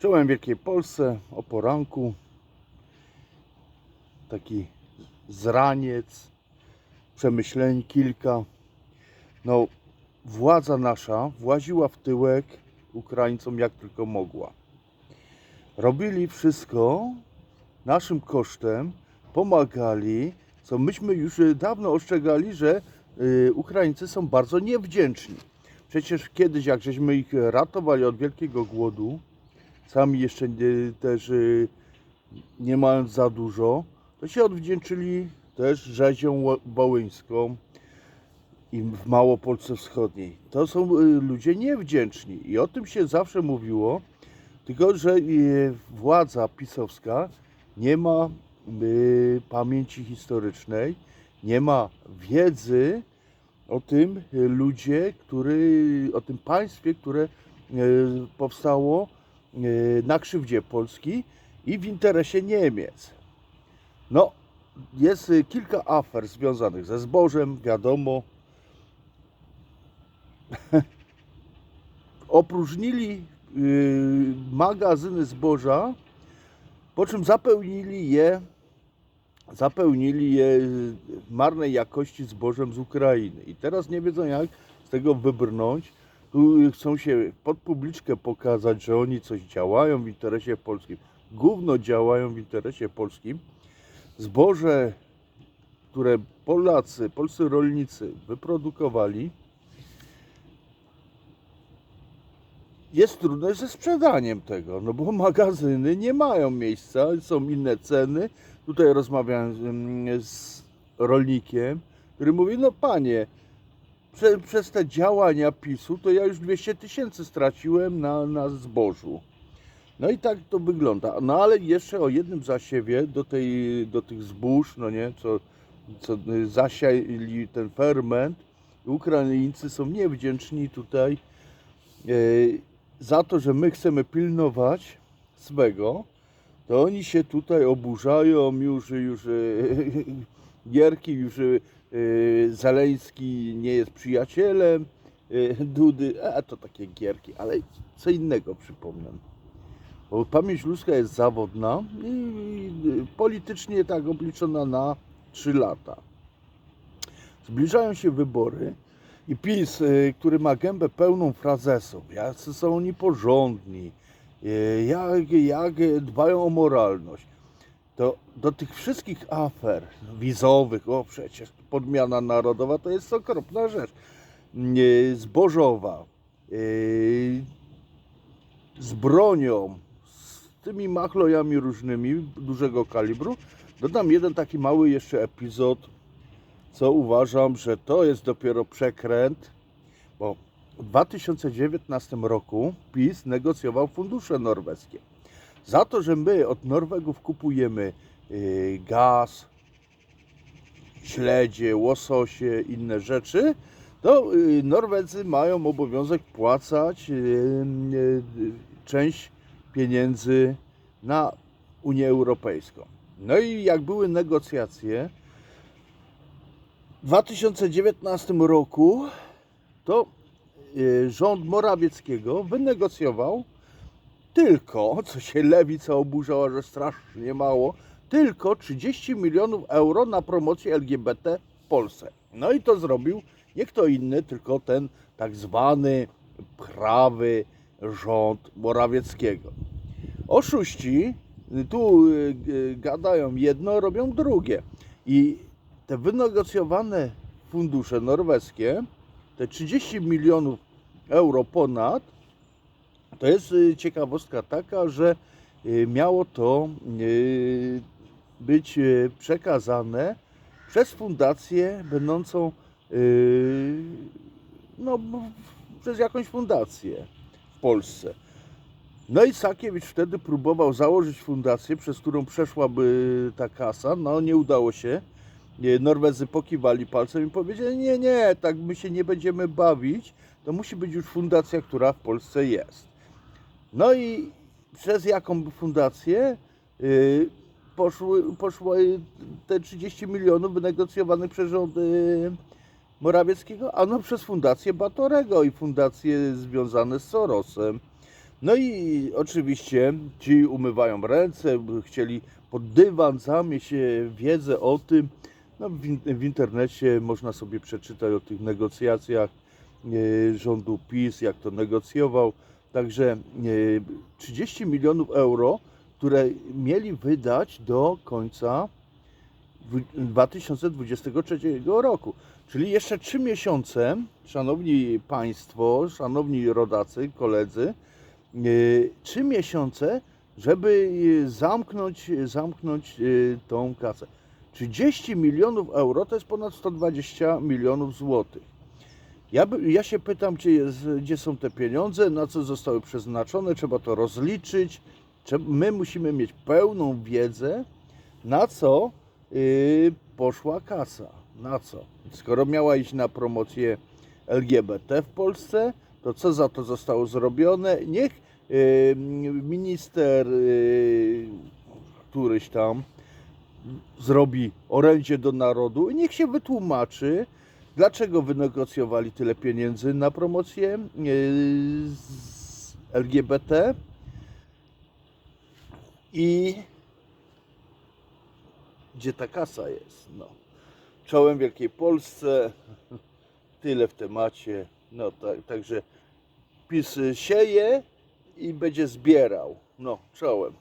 Czołem Wielkiej Polsce o poranku. Taki zraniec, przemyśleń kilka. No, władza nasza właziła w tyłek Ukraińcom jak tylko mogła. Robili wszystko naszym kosztem, pomagali, co myśmy już dawno ostrzegali, że y, Ukraińcy są bardzo niewdzięczni. Przecież kiedyś, jak żeśmy ich ratowali od wielkiego głodu, sami jeszcze nie, też y, nie mając za dużo, to się odwdzięczyli też rzezią wołyńską i w Małopolsce Wschodniej. To są y, ludzie niewdzięczni i o tym się zawsze mówiło, tylko że y, władza pisowska nie ma pamięci historycznej, nie ma wiedzy o tym ludzie, który, o tym państwie, które powstało na krzywdzie Polski i w interesie Niemiec. No, jest y, kilka afer związanych ze zbożem, wiadomo. Opróżnili y, magazyny zboża, po czym zapełnili je zapełnili je y, marnej jakości zbożem z Ukrainy. I teraz nie wiedzą jak z tego wybrnąć. Chcą się pod publiczkę pokazać, że oni coś działają w interesie polskim. Gówno działają w interesie polskim. Zboże, które Polacy, polscy rolnicy wyprodukowali, jest trudne ze sprzedaniem tego, no bo magazyny nie mają miejsca, są inne ceny. Tutaj rozmawiałem z rolnikiem, który mówi, no panie, prze, przez te działania PiSu to ja już 200 tysięcy straciłem na, na zbożu. No i tak to wygląda. No ale jeszcze o jednym zasiewie do, tej, do tych zbóż, no nie, co, co zasiali ten ferment, Ukraińcy są niewdzięczni tutaj e, za to, że my chcemy pilnować swego, to oni się tutaj oburzają już, już e, Gierki, już e, Zaleński nie jest przyjacielem e, Dudy, a to takie gierki, ale co innego przypomnę. Bo pamięć ludzka jest zawodna i politycznie tak obliczona na 3 lata. Zbliżają się wybory i PiS, y, który ma gębę pełną frazesów, jacy są oni porządni, y, jak, jak dbają o moralność, to do tych wszystkich afer wizowych, o przecież podmiana narodowa to jest okropna rzecz, zbożowa, y, z bronią, z tymi machlojami różnymi dużego kalibru. Dodam jeden taki mały jeszcze epizod, co uważam, że to jest dopiero przekręt, bo w 2019 roku PiS negocjował fundusze norweskie. Za to, że my od Norwegów kupujemy y, gaz, śledzie, łososie, inne rzeczy, to y, Norwedzy mają obowiązek płacać y, część pieniędzy na Unię Europejską. No i jak były negocjacje, w 2019 roku to rząd Morawieckiego wynegocjował tylko, co się lewica oburzała, że strasznie mało, tylko 30 milionów euro na promocję LGBT w Polsce. No i to zrobił nie kto inny, tylko ten tak zwany prawy rząd Morawieckiego. Oszuści tu y, y, gadają jedno, robią drugie. I te wynegocjowane fundusze norweskie, te 30 milionów euro ponad, to jest y, ciekawostka taka, że y, miało to y, być przekazane przez fundację będącą no, przez jakąś fundację w Polsce. No i Sakiewicz wtedy próbował założyć fundację, przez którą przeszłaby ta kasa. No nie udało się. Nie, Norwedzy pokiwali palcem i powiedzieli, nie, nie, tak my się nie będziemy bawić. To musi być już fundacja, która w Polsce jest. No i przez jaką fundację y, poszły, poszło y, te 30 milionów wynegocjowanych przez rząd y, Morawieckiego? Ano przez fundację Batorego i fundacje związane z Sorosem. No i oczywiście ci umywają ręce, chcieli pod dywan zamieść wiedzę o tym. No, w, w internecie można sobie przeczytać o tych negocjacjach rządu PiS, jak to negocjował. Także e, 30 milionów euro, które mieli wydać do końca dwu- 2023 roku. Czyli jeszcze 3 miesiące, szanowni państwo, szanowni rodacy, koledzy, y, trzy miesiące, żeby y, zamknąć, zamknąć tą kasę. 30 milionów euro to jest ponad 120 milionów złotych. Ja, ja się pytam, gdzie, jest, gdzie są te pieniądze, na co zostały przeznaczone, trzeba to rozliczyć. My musimy mieć pełną wiedzę, na co y, poszła kasa. Na co? Skoro miała iść na promocję LGBT w Polsce, to co za to zostało zrobione? Niech y, minister y, któryś tam zrobi orędzie do narodu i niech się wytłumaczy, dlaczego wynegocjowali tyle pieniędzy na promocję z LGBT i gdzie ta kasa jest. No. Czołem Wielkiej Polsce, tyle w temacie. No tak, także PiS sieje i będzie zbierał. No, czołem.